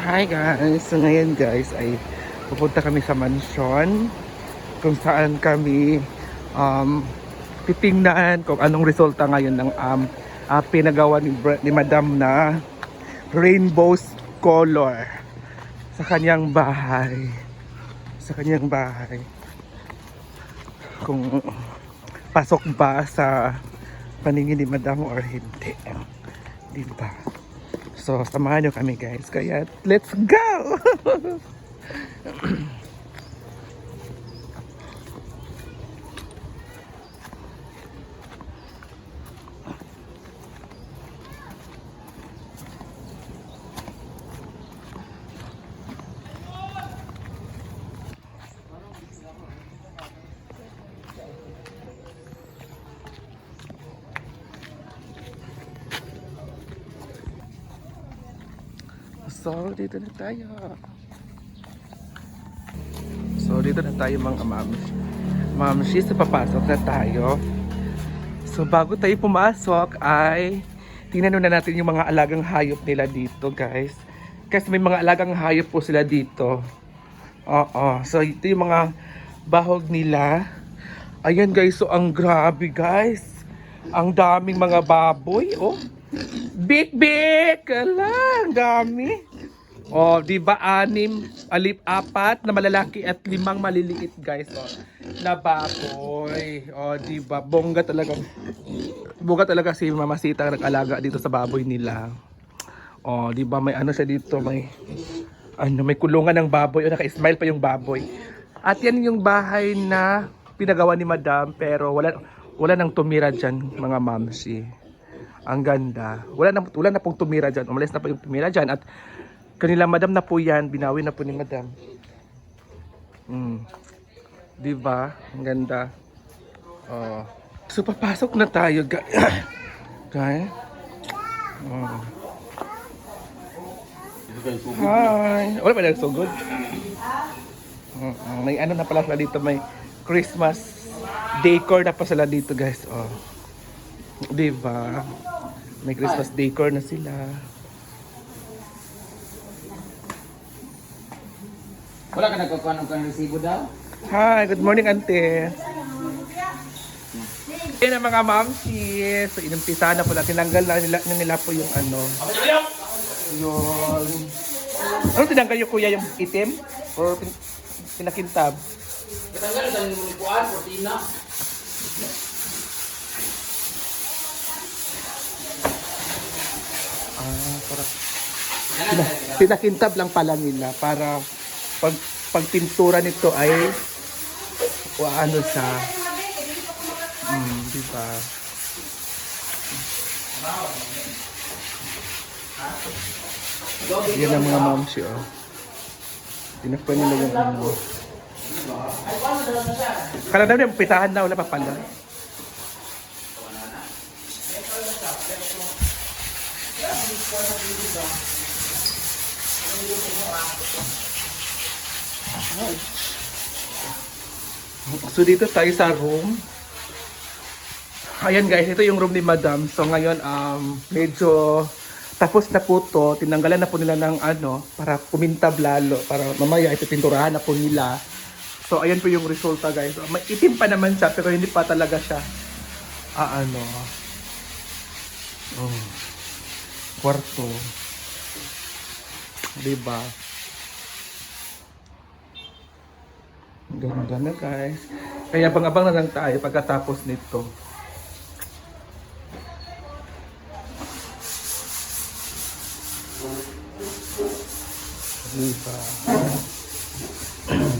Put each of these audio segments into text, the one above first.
Hi guys! So ngayon guys ay pupunta kami sa mansion kung saan kami um, titingnan kung anong resulta ngayon ng um, uh, pinagawa ni, ni Madam na rainbow color sa kanyang bahay. Sa kanyang bahay. Kung pasok ba sa paningin ni Madam or hindi. Di ba? So, samahan nyo kami guys. Kaya, let's go! So, dito na tayo. So, dito na tayo mga mams. Mamshi, so papasok na tayo. So, bago tayo pumasok ay tingnan muna natin yung mga alagang hayop nila dito, guys. Kasi may mga alagang hayop po sila dito. Oo. So, ito yung mga bahog nila. Ayan, guys. So, ang grabe, guys. Ang daming mga baboy, oh. Big! Ala, ang dami. Oh, di ba anim, alip apat na malalaki at limang maliliit guys. Oh, na baboy. Oh, di ba bongga talaga. Bongga talaga si Mama Sita nag-alaga dito sa baboy nila. Oh, di ba may ano siya dito, may ano, may kulungan ng baboy. Oh, naka-smile pa yung baboy. At yan yung bahay na pinagawa ni Madam pero wala wala nang tumira diyan, mga mamsi. Ang ganda. Wala na, wala na pong tumira dyan. Umalis na po yung tumira dyan. At kanila madam na po yan. Binawi na po ni madam. Mm. Di ba? Ang ganda. Oh. So papasok na tayo. Guys. Oh. Hi. Wala ba nagsugod? Mm, mm. May ano na pala dito. May Christmas decor na pa sila dito guys. Oh. Di ba? May Christmas decor na sila. Wala ka nagkakuha ng kang resibo daw? Hi, good morning, ante. Yan ang mga mamsis. So, inumpisa na po na. Tinanggal na nila, na nila po yung ano. Yung... Ano tinanggal yung kuya yung itim? Or pin, pinakintab? Katanggal sa mo ni kuan, protina. Pina, pinakintab lang pala nila para pag pagpintura nito ay o ano siya. Mm, di ba? Yan ang mga moms. Oh. Tinakpan nila yung ano. Kala yung pitahan na, wala pa pala. So dito tayo sa room. Ayan guys, ito yung room ni Madam. So ngayon um medyo tapos na po to, tinanggalan na po nila ng ano para kumintab lalo para mamaya ipipinturahan na po nila. So ayan po yung resulta guys. May itim pa naman siya pero hindi pa talaga siya ah, ano. Oh. Kwarto. 'Di ba? Ganda na guys. Kaya abang-abang na lang tayo pagkatapos nito. Diba?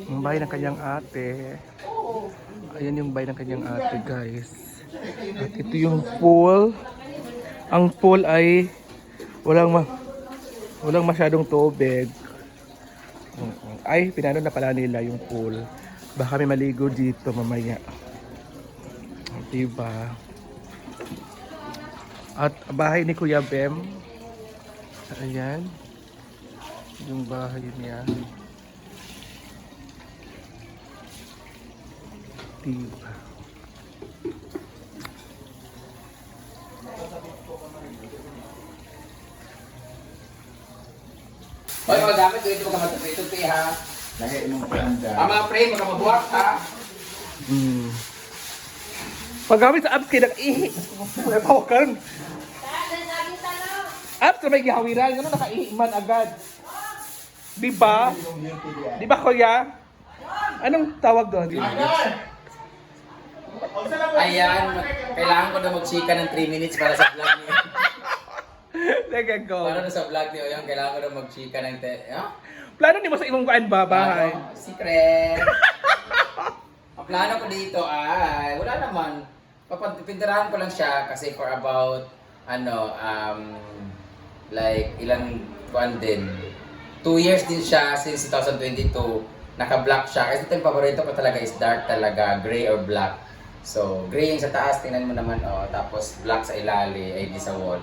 Ang bahay ng kanyang ate. Ayan yung bahay ng kanyang ate, guys. At ito yung pool. Ang pool ay walang ma walang masyadong tubig. Ay, pinano na pala nila yung pool. Baka may maligo dito mamaya. Diba? At bahay ni Kuya Bem. Ayan. Yung bahay niya. Diba? Hoy, mga gamit, ito mga matupi-tupi ha. Lahi mong panda. Ang mga pre, mga mabuhat ha. Mm. Paggamit sa apps kaya nag-ihi. May pawakan. Na may gihawiran. Ano nakaihi man agad. Di ba? Di ba kuya? Anong tawag doon? Ayan, kailangan ko na magsika ng 3 minutes para sa vlog niyo. Sige, go. Para na sa vlog niyo, yun, kailangan ko na magsika ng... Te- ah? Plano ni mo sa imong kuan ba bahay? Ano? Secret. Ang plano ko dito ay, wala naman. Papintirahan ko lang siya kasi for about, ano, um, like, ilang buwan din. Two years din siya since 2022. Naka-black siya. Kasi ito yung paborito ko talaga is dark talaga, gray or black. So, gray yung sa taas, tingnan mo naman, oh. Tapos, black sa ilalim, ay di sa wall.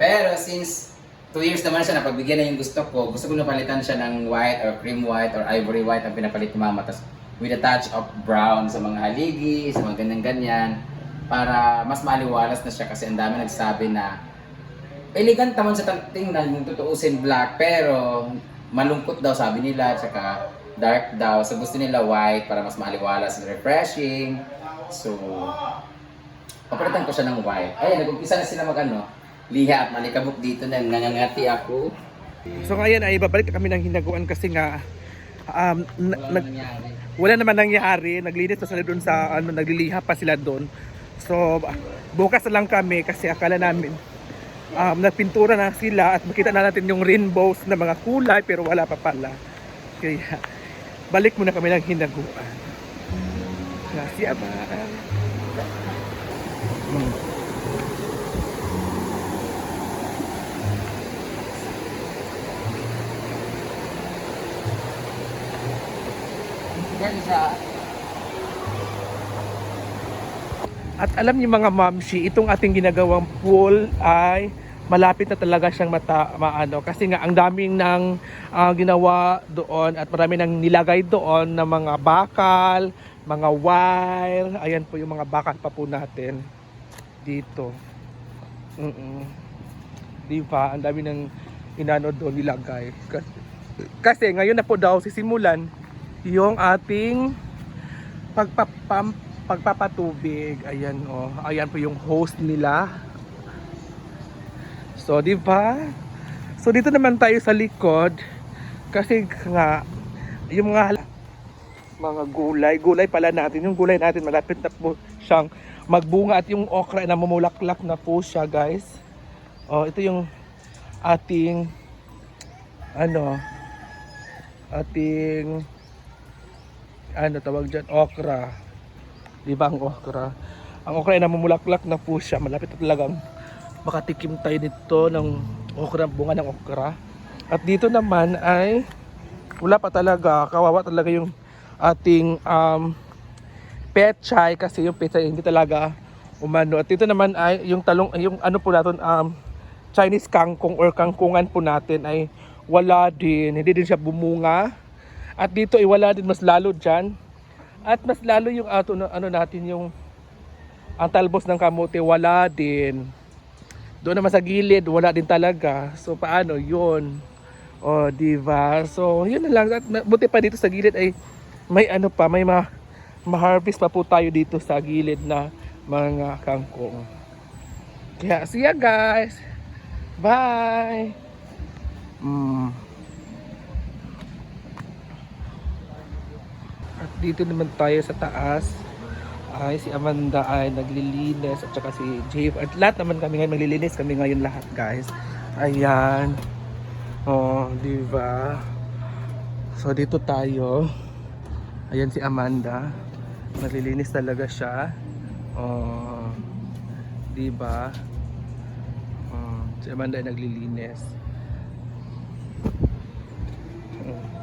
Pero since two years naman siya, napagbigyan na yung gusto ko, gusto ko napalitan siya ng white or cream white or ivory white ang pinapalit ni mama. Tapos with a touch of brown sa mga haligi, sa mga ganyan-ganyan. Para mas maliwalas na siya kasi ang dami nagsabi na elegant naman sa tingnan yung tutuusin black pero malungkot daw sabi nila tsaka dark daw. So gusto nila white para mas maliwalas and refreshing. So papalitan ko siya ng white. Ay nag-umpisa na sila mag ano liha at malikabok dito na nangangati ako. So ngayon ay babalik na kami ng hinaguan kasi nga um, na- wala nag- nangyari. wala naman nangyari. Naglinis pa sila doon sa ano, nagliliha pa sila doon. So bukas na lang kami kasi akala namin um, nagpintura na sila at makita na natin yung rainbows na mga kulay pero wala pa pala. Kaya balik muna kami ng hinaguan. Gracias, ba? Hmm. At alam niyo mga mamshi, itong ating ginagawang pool ay malapit na talaga siyang mata, maano. Kasi nga ang daming nang ah, ginawa doon at marami nang nilagay doon na mga bakal, mga wire. Ayan po yung mga bakal pa po natin dito. Mm Di ba? Ang dami nang inano doon nilagay. Kasi, kasi ngayon na po daw sisimulan yung ating pagpapam pagpapatubig. Ayan oh. Ayan po yung host nila. So, di ba? So, dito naman tayo sa likod. Kasi nga, yung mga mga gulay, gulay pala natin. Yung gulay natin, malapit na po siyang magbunga at yung okra na mamulaklak na po siya, guys. Oh, ito yung ating ano ating ano tawag dyan, okra. Di ba ang okra? Ang okra ay namumulaklak na po siya. Malapit na talagang makatikim tayo nito ng okra, bunga ng okra. At dito naman ay wala pa talaga. Kawawa talaga yung ating um, pechay kasi yung pechay hindi talaga umano. At dito naman ay yung talong, yung ano po natin, um, Chinese kangkong or kangkungan po natin ay wala din. Hindi din siya bumunga. At dito ay wala din mas lalo dyan. At mas lalo yung ato, ano natin yung ang talbos ng kamote wala din. Doon naman sa gilid wala din talaga. So paano yun? O, di ba? So, yun na lang. At buti pa dito sa gilid ay may ano pa, may ma ma-harvest pa po tayo dito sa gilid na mga kangkong. Kaya, see ya guys! Bye! Mm. At dito naman tayo sa taas ay si Amanda ay naglilinis at saka si Jeep at lahat naman kami ngayon maglilinis. Kami ngayon lahat guys. Ayan. Oh di ba? So dito tayo. Ayan si Amanda. Naglilinis talaga siya. Oh di ba? Oh, si Amanda ay naglilinis. Oh.